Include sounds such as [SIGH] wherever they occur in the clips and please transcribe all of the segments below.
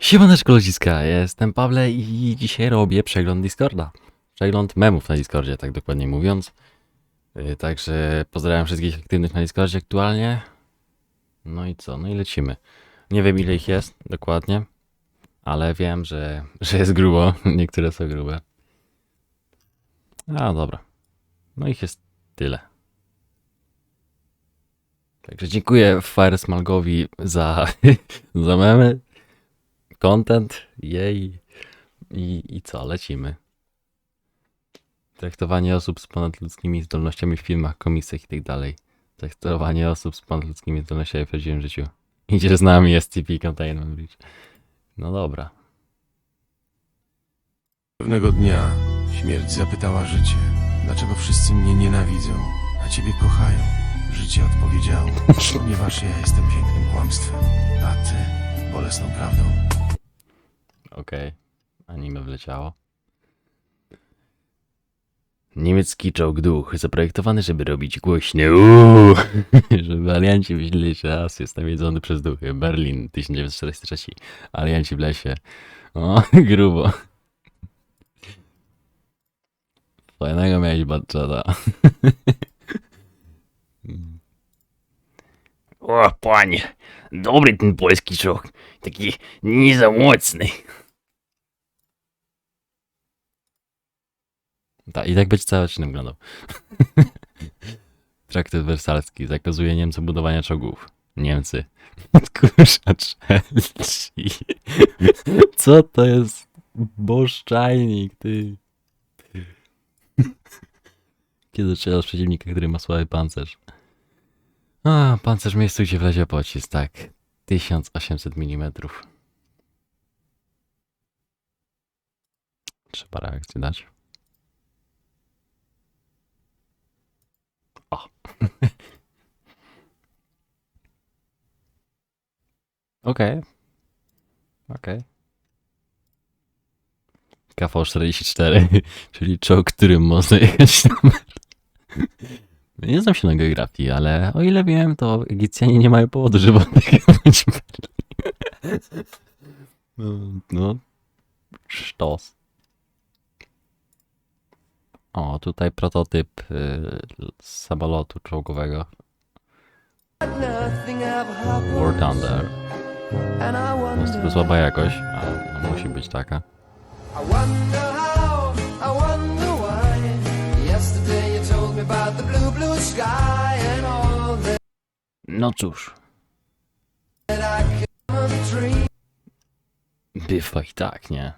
Siemaneczko ludziska, jestem Pawle i dzisiaj robię przegląd Discorda. Przegląd memów na Discordzie, tak dokładnie mówiąc. Yy, Także pozdrawiam wszystkich aktywnych na Discordzie aktualnie. No i co, no i lecimy. Nie wiem ile ich jest dokładnie, ale wiem, że, [LAUGHS] że jest grubo. Niektóre są grube. A dobra. No ich jest tyle. Także dziękuję Firesmalgowi za, [LAUGHS] za memy content, jej. I, I co, lecimy. Traktowanie osób z ponadludzkimi zdolnościami w filmach, komiksach i tak dalej. Traktowanie osób z ponadludzkimi zdolnościami w prawdziwym życiu. Idzie z nami SCP Containment Bridge. No dobra. Pewnego dnia śmierć zapytała życie, dlaczego wszyscy mnie nienawidzą, a ciebie kochają. Życie odpowiedziało, ponieważ ja jestem pięknym kłamstwem, a ty bolesną prawdą. Okej. Anime wleciało. Niemiecki czołg duch, zaprojektowany, żeby robić głośny [LAUGHS] żeby alianci myśleli, że raz jest nawiedzony przez duchy. Berlin, 1943. Alianci w lesie. O, [LAUGHS] grubo. Fajnego miałeś Batchada. [LAUGHS] O, panie, dobry ten polski czołg, taki nie Tak, i tak będzie cały odcinek wyglądał. [LAUGHS] Traktat wersalski zakazuje Niemcom budowania czołgów. Niemcy. [LAUGHS] Kurza Chelsea. [LAUGHS] Co to jest boszczajnik, ty? Kiedy strzelasz przeciwnika, który ma słaby pancerz? A, pancerz miejscu, gdzie wlezie pocisk, tak. 1800 mm. Trzeba reakcję dać. O. Okej. Okej. KV-44, [LAUGHS] czyli czołg, którym można jechać na mer. Nie znam się na geografii, ale o ile wiem, to Egipcjanie nie mają powodu, żeby odjechać. No, no, sztos. O, tutaj prototyp y, samolotu czołgowego. War Thunder. Jest to słaba jakość, ale no, musi być taka. No cóż, bywa i tak, nie?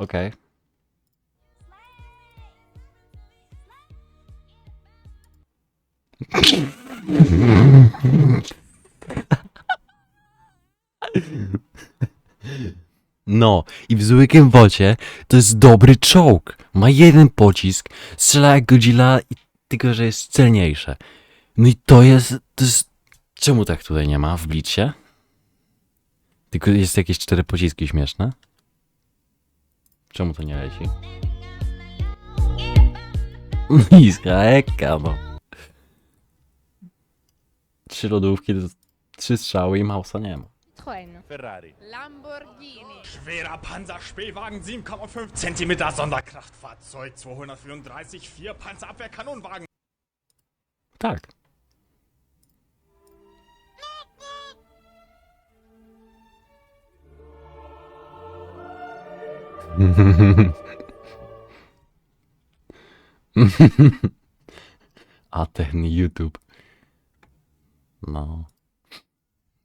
Okej. No, i w zwykłym wocie to jest dobry czołg. Ma jeden pocisk, strzela jak Godzilla, i tylko że jest celniejsze. No i to jest, to jest... Czemu tak tutaj nie ma w Blitzie? Tylko jest jakieś cztery pociski śmieszne? Czemu to nie leci? Niska eka, no. Trzy lodówki, trzy strzały i mausa nie ma. Citroën. Ferrari. Lamborghini. Schwerer Panzer-Spähwagen 7,5 cm Sonderkraftfahrzeug 235 4 Panzerabwehrkanonenwagen. Tak. [LAUGHS] A ten YouTube. No.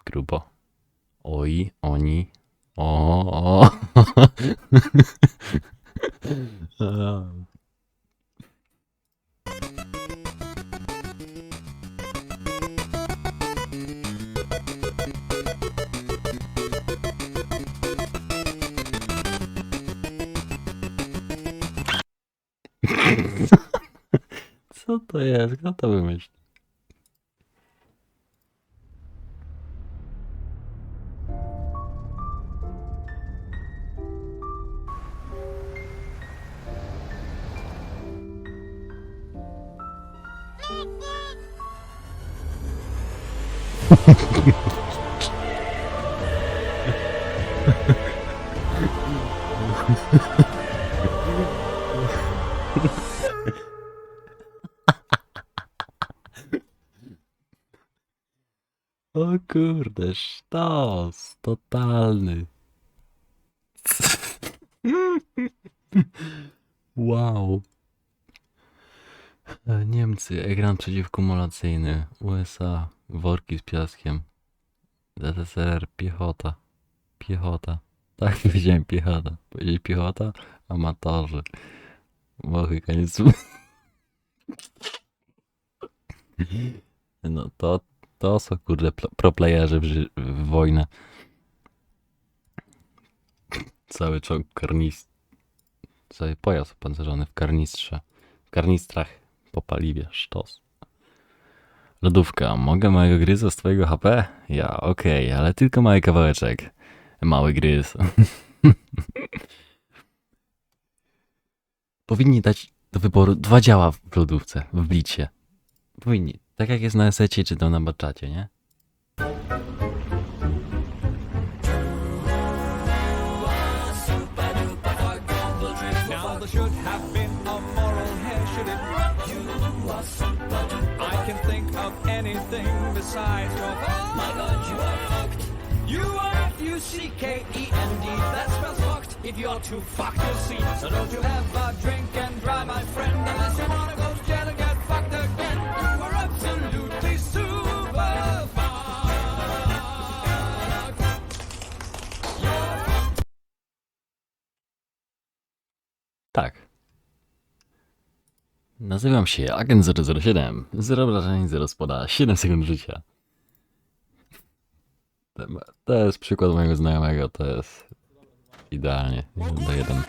Grubo. Oj, oni. O. o. [LAUGHS] Co to jest? Kto to wymyślił? [LAUGHS] O kurde, sztos, totalny. Wow. Niemcy, ekran przeciwkumulacyjny. USA, worki z piaskiem. ZSRR, piechota. Piechota. Tak [LAUGHS] powiedziałem piechota. Powiedzieć piechota? Amatorzy. Mochy, koniec. [LAUGHS] No to, to są kurde pl- proplayerzy w, w wojnę. Cały czołg karnis... Cały pojazd opancerzony w karnistrze. W karnistrach po paliwie, sztos. Lodówka, mogę małego gryza z twojego HP? Ja, okej, ale tylko mały kawałeczek. Mały gryz. [LAUGHS] Powinni dać do wyboru dwa działa w lodówce, w blicie. Powinni. Tak jak jest na esecie czy to na baczacie, nie? C-K-E-N-D, that spells fucked. If you're too fucked, you'll see. So don't you have a drink and my friend, unless you wanna go Nazywam się Agent 007. Zero wrażeń, zero spoda, 7 sekund życia. To- jest przykład mojego znajomego, to jest idealnie. 1 do 1.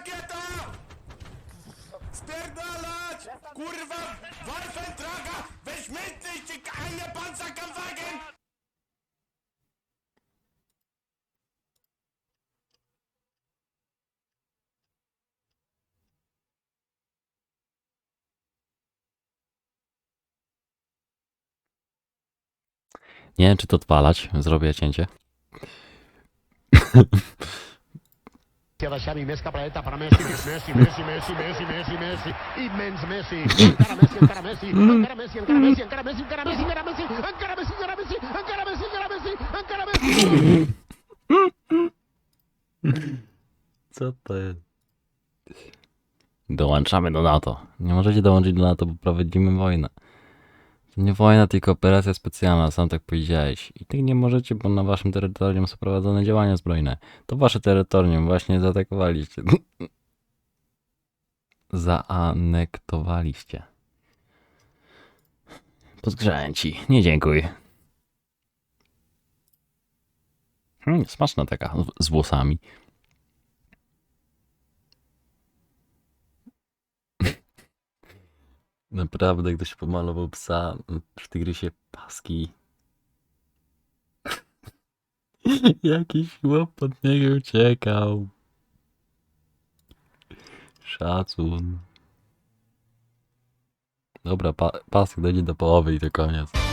Nie wiem, czy to odpalać. Zrobię cięcie. Xavi, Messi, Messi, Messi, Messi, Messi, Messi, Messi, immens Messi, encara Messi, encara Messi, encara Messi, encara Messi, encara Messi, encara Messi, encara Messi, encara Messi, encara Messi, encara Messi, encara Messi, encara Messi. Co to jest? Dołączamy do NATO. Nie możecie dołączyć do NATO, bo prowadzimy wojnę. To nie wojna, tylko operacja specjalna, sam tak powiedziałeś. I ty nie możecie, bo na waszym terytorium są prowadzone działania zbrojne. To wasze terytorium, właśnie zaatakowaliście. [LAUGHS] Zaanektowaliście. Podgrzałem ci. Nie dziękuj. Hmm, smaczna taka, z włosami. Naprawdę, ktoś pomalował psa w tygrysie paski. [LAUGHS] Jakiś chłop od niego uciekał. Szacun. Dobra, pa pasek dojdzie do połowy i to koniec.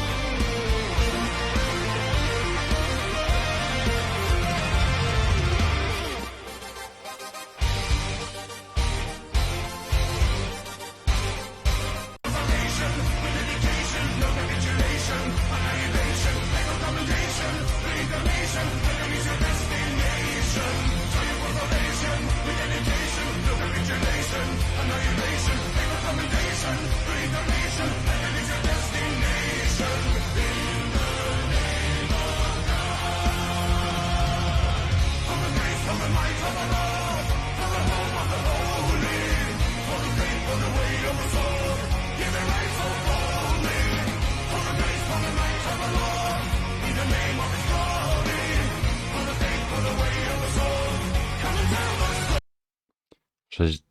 Przez...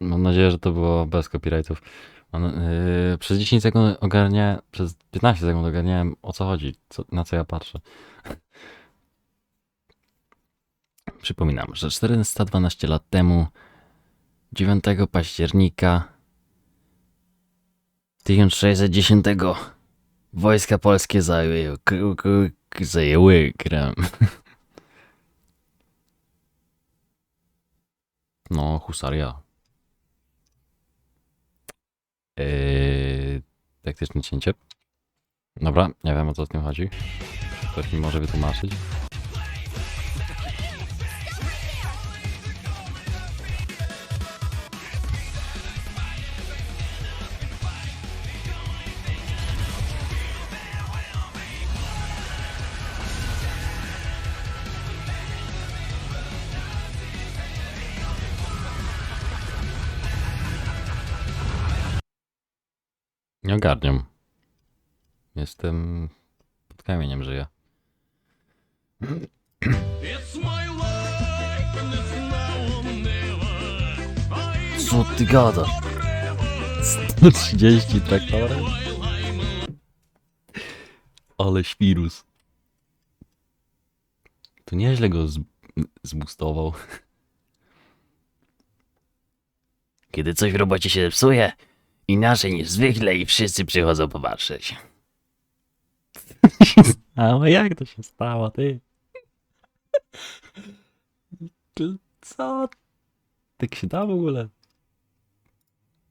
Mam nadzieję, że to było bez copyrightów. Yy, przez 10 sekund ogarniałem, przez 15 sekund ogarniałem o co chodzi, co, na co ja patrzę. [LAUGHS] Przypominam, że 412 lat temu, 9 października 1610 Wojska polskie zajęły, zajęły Krem. [LAUGHS] No, husaria. Yy, taktyczne cięcie. Dobra, nie wiem o co w tym chodzi. Ktoś mi może wytłumaczyć. Nie ogarniam. Jestem pod kamieniem żyję. Co ty gadasz? 130 traktorem? Ale świrus. To nieźle go z, zbustował. Kiedy coś w robocie się psuje, inaczej niż zwykle i wszyscy przychodzą popatrzeć. [LAUGHS] Ale jak to się stało, ty? [LAUGHS] Co? Tak się da w ogóle?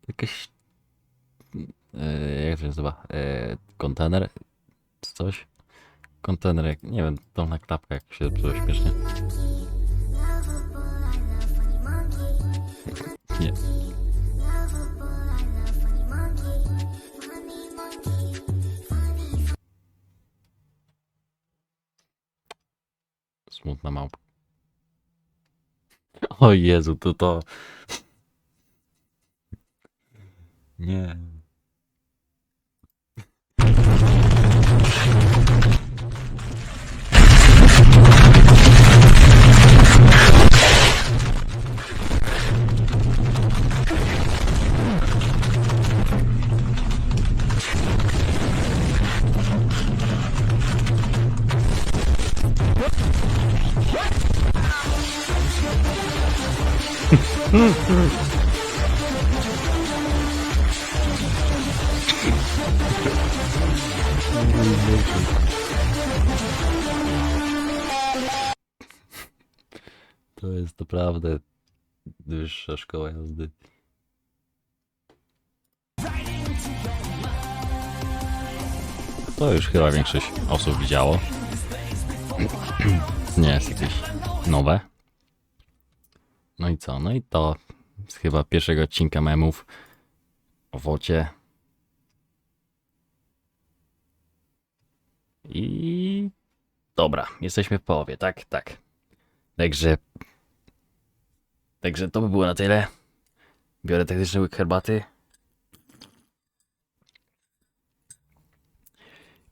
Jakaś... E, jak to się nazywa? E, kontener? Czy coś? Kontener, jak, nie wiem, dolna klapka jak się zepsuła śmiesznie. Smutna małpa. [LAUGHS] O Jezu, to to... Nie. To jest naprawdę wyższa szkoła jazdy. To już chyba większość osób widziało. Nie jest jakieś nowe. No i co? No i to z chyba pierwszego odcinka memów o. I dobra, jesteśmy w połowie, tak? Tak. Także. Także to by było na tyle. Biorę taktyczny łyk herbaty.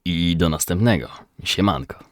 I do następnego. Siemanko.